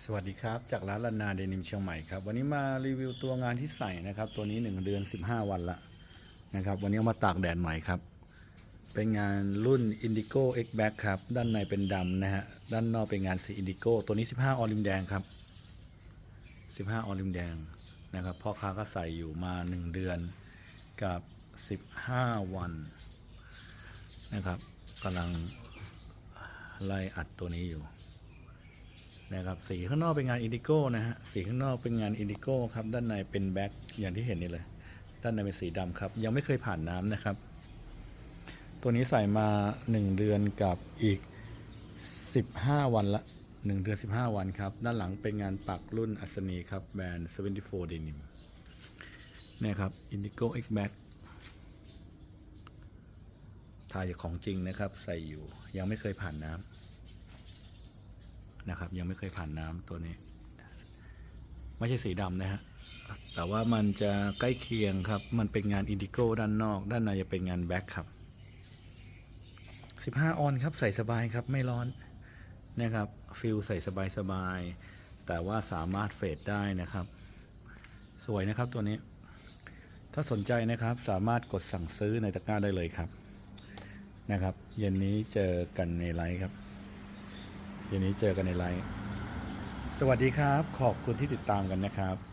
สวัสดีครับ จากร้านลานาเดนิมเชียงใหม่ครับ วันนี้มารีวิวตัวงานที่ใส่นะครับ ตัวนี้ 1 เดือน 15 วันละนะครับ วันนี้ามาตากแดดใหม่ครับ เป็นงานรุ่น Indigo X Back ครับ ด้านในเป็นดำนะฮะ ด้านนอกเป็นงานสี Indigo ตัวนี้ 15 ออลิมแดงครับ 15 ออลิมแดงนะครับ พ่อค้าก็ใส่อยู่มา 1 เดือนกับ 15 วันนะครับกำลังไล่อัดตัวนี้อยู่ นะครับสีข้างนอกเป็นงานอินดิโก้นะฮะสีข้างนอกเป็นงานอินดิโก้ครับด้านในเป็นแบ็คอย่างที่เห็นนี่เลย ด้านในเป็นสีดำครับ ยังไม่เคยผ่านน้ำนะครับ ตัวนี้ใส่มา 1 เดือนกับอีก 15 วันละ1เดือน 15 วันครับ ด้านหลังเป็นงานปักรุ่นอัศนีครับแบรนด์ 74 Denim เนี่ยครับ Indigo X Max ถ่ายจากของจริงนะครับ ใส่อยู่ยังไม่เคยผ่านน้ำ นะครับ ยังไม่เคยผ่านน้ำตัวนี้ ไม่ใช่สีดำนะฮะแต่ว่ามันจะใกล้เคียงครับ มันเป็นงานอินดิโก้ด้านนอก ด้านในจะเป็นงานแบ็คครับ15 ออนครับใส่สบายครับ ไม่ร้อนนะครับฟิลใส่สบายสบายๆแต่ว่าสามารถเฟดได้นะครับ สวยนะครับตัวนี้ ถ้าสนใจนะครับสามารถกดสั่งซื้อในตะกร้าได้เลยครับนะครับ เย็นนี้เจอกันในไลฟ์ครับ เย็นนี้เจอกันในไลฟ์สวัสดีครับ ขอบคุณที่ติดตามกันนะครับ